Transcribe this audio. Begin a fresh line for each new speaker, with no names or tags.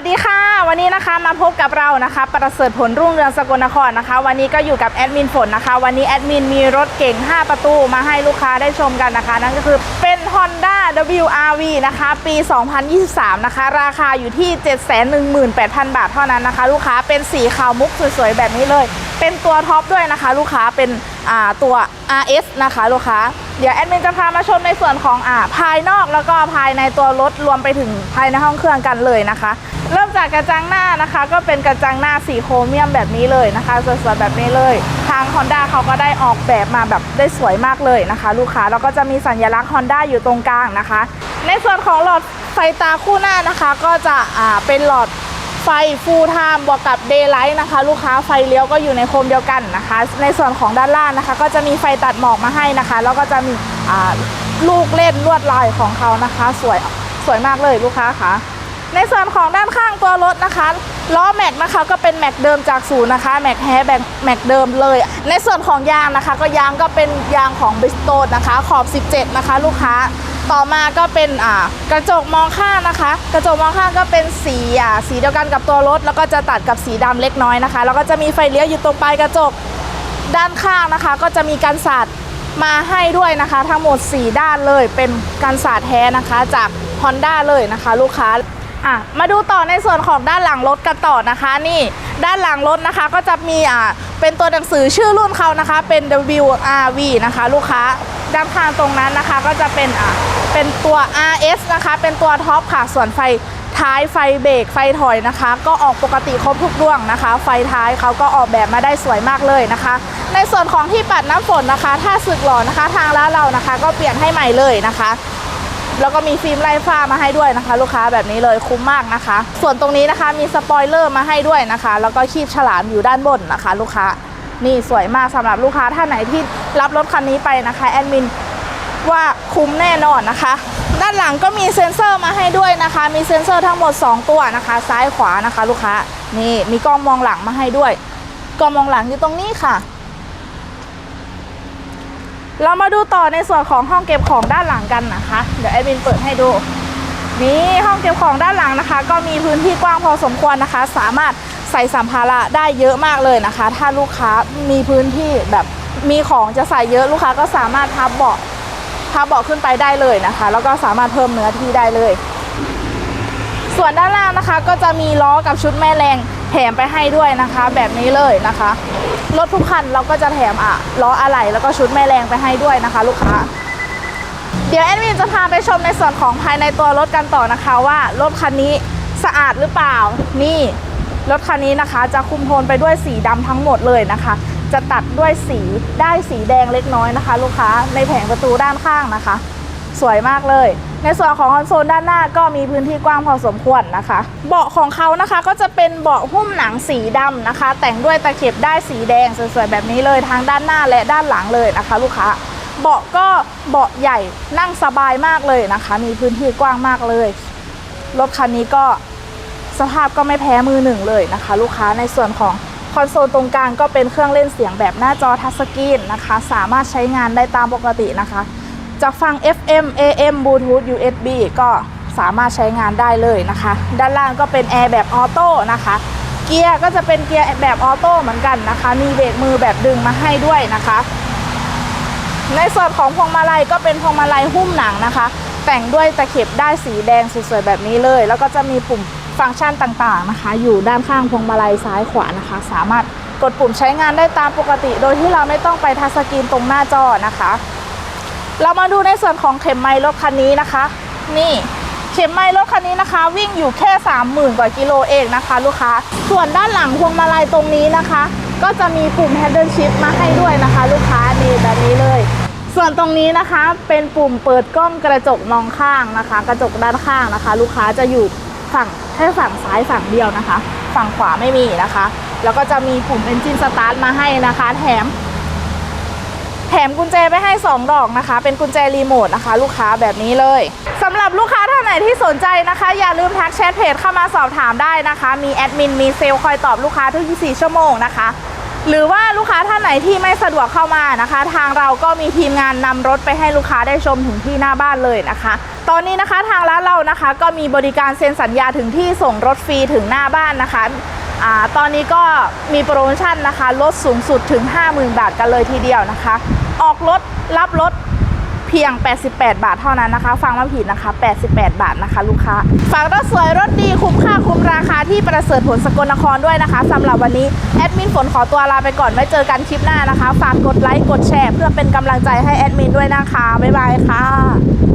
วัสดีค่ะ วันนี้นะคะมาพบกับเรานะคะประเสริฐผลรุ่งเรืองสกลนครนะคะ วันนี้ก็อยู่กับแอดมินฝนนะคะ วันนี้แอดมินมีรถเก่ง 5 ประตูมาให้ลูกค้าได้ชมกันนะคะ นั่นก็คือเป็น Honda WRV นะคะ ปี 2023 นะคะ ราคาอยู่ที่ 718,000 บาทเท่านั้นนะคะ ลูกค้าเป็นสีขาวมุกสวยๆ แบบนี้เลย เป็นตัวท็อปด้วยนะคะ ลูกค้าเป็นตัว RS นะคะ ลูกค้าเดี๋ยวแอดมินจะพามาชมในส่วนของอ่าภายนอกแล้วก็ภายในตัวรถรวมไปถึงภายในห้องเครื่องกันเลยนะคะ เริ่มจากกระจังหน้านะคะ ก็เป็นกระจังหน้าสีโครเมียมแบบนี้เลยนะคะสวยๆแบบนี้เลย ทาง Honda เขาก็ได้ออกแบบมาแบบได้สวยมากเลยนะคะ ลูกค้าแล้วก็จะมีสัญลักษณ์ Honda อยู่ตรงกลางนะคะ ในส่วนของหลอดไฟตาคู่หน้านะคะ ก็จะอ่าเป็นหลอดไฟฟูลไทม์บวกกับเดย์ไลท์นะคะ ลูกค้าไฟเลี้ยวก็อยู่ในโคมเดียวกันนะคะ ในส่วนของด้านล่างนะคะ ก็จะมีไฟตัดหมอกมาให้นะคะ แล้วก็จะมีอ่าลูกเล่นลวดลายของเขานะคะ สวยสวยมากเลยลูกค้าค่ะ ในส่วนของด้านข้างตัวรถนะคะล้อแม็กนะคะก็เป็นแม็กเดิมจากศูนย์นะคะแม็กแฮแบแม็กเดิมเลย ในส่วนของยางนะคะ ก็ยางก็เป็นยางของบริสโตนะคะ ขอบ 17 นะคะ ลูกค้าต่อมาก็เป็นกระจกมองข้างนะคะ กระจกมองข้างก็เป็นสีสีเดียวกันกับตัวรถ แล้วก็จะตัดกับสีดำเล็กน้อยนะคะ แล้วก็จะมีไฟเลี้ยวอยู่ตรงปลายกระจกด้านข้างนะคะ ก็จะมีกันสาดมาให้ด้วยนะคะ ทั้งหมด 4 ด้านเลยเป็นกันสาดแท้นะคะจาก Honda เลยนะคะ ลูกค้า อะมาดูต่อในส่วนของด้านหลังรถกันต่อนะคะนี่ด้านหลังรถนะคะก็จะมีอ่าเป็นตัวหนังสือชื่อรุ่นเขานะคะ เป็น WRV นะคะ ลูกค้าด้านข้างตรงนั้นนะคะก็จะเป็นอ่าเป็นตัว RS นะคะ เป็นตัวท็อปค่ะส่วนไฟท้ายไฟเบรกไฟถอยนะคะ ก็ออกปกติครบทุกดวงนะคะ ไฟท้ายเขาก็ออกแบบมาได้สวยมากเลยนะคะ ในส่วนของที่ปัดน้ำฝนนะคะ ถ้าสึกหล่อนะคะ ทางร้านเรานะคะ ก็เปลี่ยนให้ใหม่เลยนะคะ แล้วก็มีฟิล์มไล่ฟ้ามาให้ด้วยนะคะ ลูกค้าแบบนี้เลยคุ้มมากนะคะ ส่วนตรงนี้นะคะมีสปอยเลอร์มาให้ด้วยนะคะ แล้วก็คีบฉลามอยู่ด้านบนนะคะ ลูกค้านี่สวยมากสำหรับลูกค้าท่านไหนที่รับรถคันนี้ไปนะคะแอดมินว่าคุ้มแน่นอนนะคะ ด้านหลังก็มีเซ็นเซอร์มาให้ด้วยนะคะ มีเซ็นเซอร์ทั้งหมด 2 ตัวนะคะ ซ้ายขวานะคะ ลูกค้านี่มีกล้องมองหลังมาให้ด้วยกล้องมองหลังอยู่ตรงนี้ค่ะ เรามาดูต่อในส่วนของห้องเก็บของด้านหลังกันนะคะ เดี๋ยวแอดมินเปิดให้ดู นี่ห้องเก็บของด้านหลังนะคะ ก็มีพื้นที่กว้างพอสมควรนะคะ สามารถใส่สัมภาระได้เยอะมากเลยนะคะ ถ้าลูกค้ามีพื้นที่แบบมีของจะใส่เยอะลูกค้าก็สามารถพับเบาะพับเบาะขึ้นไปได้เลยนะคะ แล้วก็สามารถเพิ่มเนื้อที่ได้เลย ส่วนด้านล่างนะคะ ก็จะมีล้อกับชุดแม่แรง แถมไปให้ด้วยนะคะ แบบนี้เลยนะคะรถทุกคันเราก็จะแถมอะล้ออะไหล่แล้วก็ชุดแม่แรงไปให้ด้วยนะคะ ลูกค้า เดี๋ยวแอดมินจะพาไปชมในส่วนของภายในตัวรถกันต่อนะคะ ว่ารถคันนี้สะอาดหรือเปล่านี่รถคันนี้นะคะจะคุมโทนไปด้วยสีดำทั้งหมดเลยนะคะ จะตัดด้วยสีได้สีแดงเล็กน้อยนะคะ ลูกค้าในแผงประตูด้านข้างนะคะ สวยมากเลย ในส่วนของคอนโซลด้านหน้าก็มีพื้นที่กว้างพอสมควรนะคะ เบาะของเขานะคะก็จะเป็นเบาะหุ้มหนังสีดำนะคะ แต่งด้วยตะเข็บได้สีแดงสวยๆแบบนี้เลยทั้งด้านหน้าและด้านหลังเลยนะคะ ลูกค้าเบาะก็เบาะใหญ่นั่งสบายมากเลยนะคะ มีพื้นที่กว้างมากเลยรถคันนี้ก็สภาพก็ไม่แพ้มือหนึ่งเลยนะคะ ลูกค้าในส่วนของคอนโซลตรงกลางก็เป็นเครื่องเล่นเสียงแบบหน้าจอทัชสกรีนนะคะ สามารถใช้งานได้ตามปกตินะคะ จะฟัง FM AM Bluetooth USB ก็สามารถใช้งานได้เลยนะคะ ด้านล่างก็เป็นแอร์แบบออโต้นะคะ เกียร์ก็จะเป็นเกียร์แบบออโต้เหมือนกันนะคะ มีเบรกมือแบบดึงมาให้ด้วยนะคะ ในส่วนของพวงมาลัยก็เป็นพวงมาลัยหุ้มหนังนะคะ แต่งด้วยตะเข็บได้สีแดงสวยๆแบบนี้เลย แล้วก็จะมีปุ่มฟังก์ชันต่างๆนะคะ อยู่ด้านข้างพวงมาลัยซ้ายขวานะคะ สามารถกดปุ่มใช้งานได้ตามปกติ โดยที่เราไม่ต้องไปทัชสกรีนตรงหน้าจอนะคะ เรามาดูในส่วนของเข็มไมล์รถคันนี้นะคะ นี่เข็มไมล์รถคันนี้นะคะ วิ่งอยู่แค่ 30,000 กว่ากิโลเองนะคะ ลูกค้า ส่วนด้านหลังพวงมาลัยตรงนี้นะคะ ก็จะมีปุ่ม Handle Shift มาให้ด้วยนะคะ ลูกค้านี่แบบนี้เลย ส่วนตรงนี้นะคะเป็นปุ่มเปิดกล้องกระจกมองข้างนะคะ กระจกด้านข้างนะคะ ลูกค้าจะอยู่ฝั่งแค่ฝั่งซ้ายฝั่งเดียวนะคะ ฝั่งขวาไม่มีนะคะ แล้วก็จะมีปุ่ม Engine Start มาให้นะคะ แถม มกุญแจไปให้ 2 ดอกนะคะ เป็นกุญแจรีโมทนะคะ ลูกค้าแบบนี้เลยสำหรับลูกค้าท่านไหนที่สนใจนะคะ อย่าลืมทักแชทเพจเข้ามาสอบถามได้นะคะ มีแอดมินมีเซลล์คอยตอบลูกค้าทุก 24 ชั่วโมงนะคะหรือว่าลูกค้าท่านไหนที่ไม่สะดวกเข้ามานะคะ ทางเราก็มีทีมงานนำรถไปให้ลูกค้าได้ชมถึงที่หน้าบ้านเลยนะคะ ตอนนี้นะคะทางร้านเรานะคะ ก็มีบริการเซ็นสัญญาถึงที่ส่งรถฟรีถึงหน้าบ้านนะคะ อ่าตอนนี้ก็มีโปรโมชั่นนะคะ ลดสูงสุดถึง 50,000 บาทกันเลยทีเดียวนะคะ ออกรถรับรถเพียง 88 บาทเท่านั้นนะคะ ฟังไม่ผิดนะคะ 88 บาทนะคะ ลูกค้า ฝากรถสวยรถดีคุ้มค่าคุ้มราคาที่ประเสริฐผลสกลนครด้วยนะคะสำหรับวันนี้ แอดมินฝนขอตัวลาไปก่อนไว้เจอกันคลิปหน้านะคะ ฝากกดไลค์กดแชร์ เพื่อเป็นกำลังใจให้แอดมินด้วยนะคะ บ๊ายบายค่ะ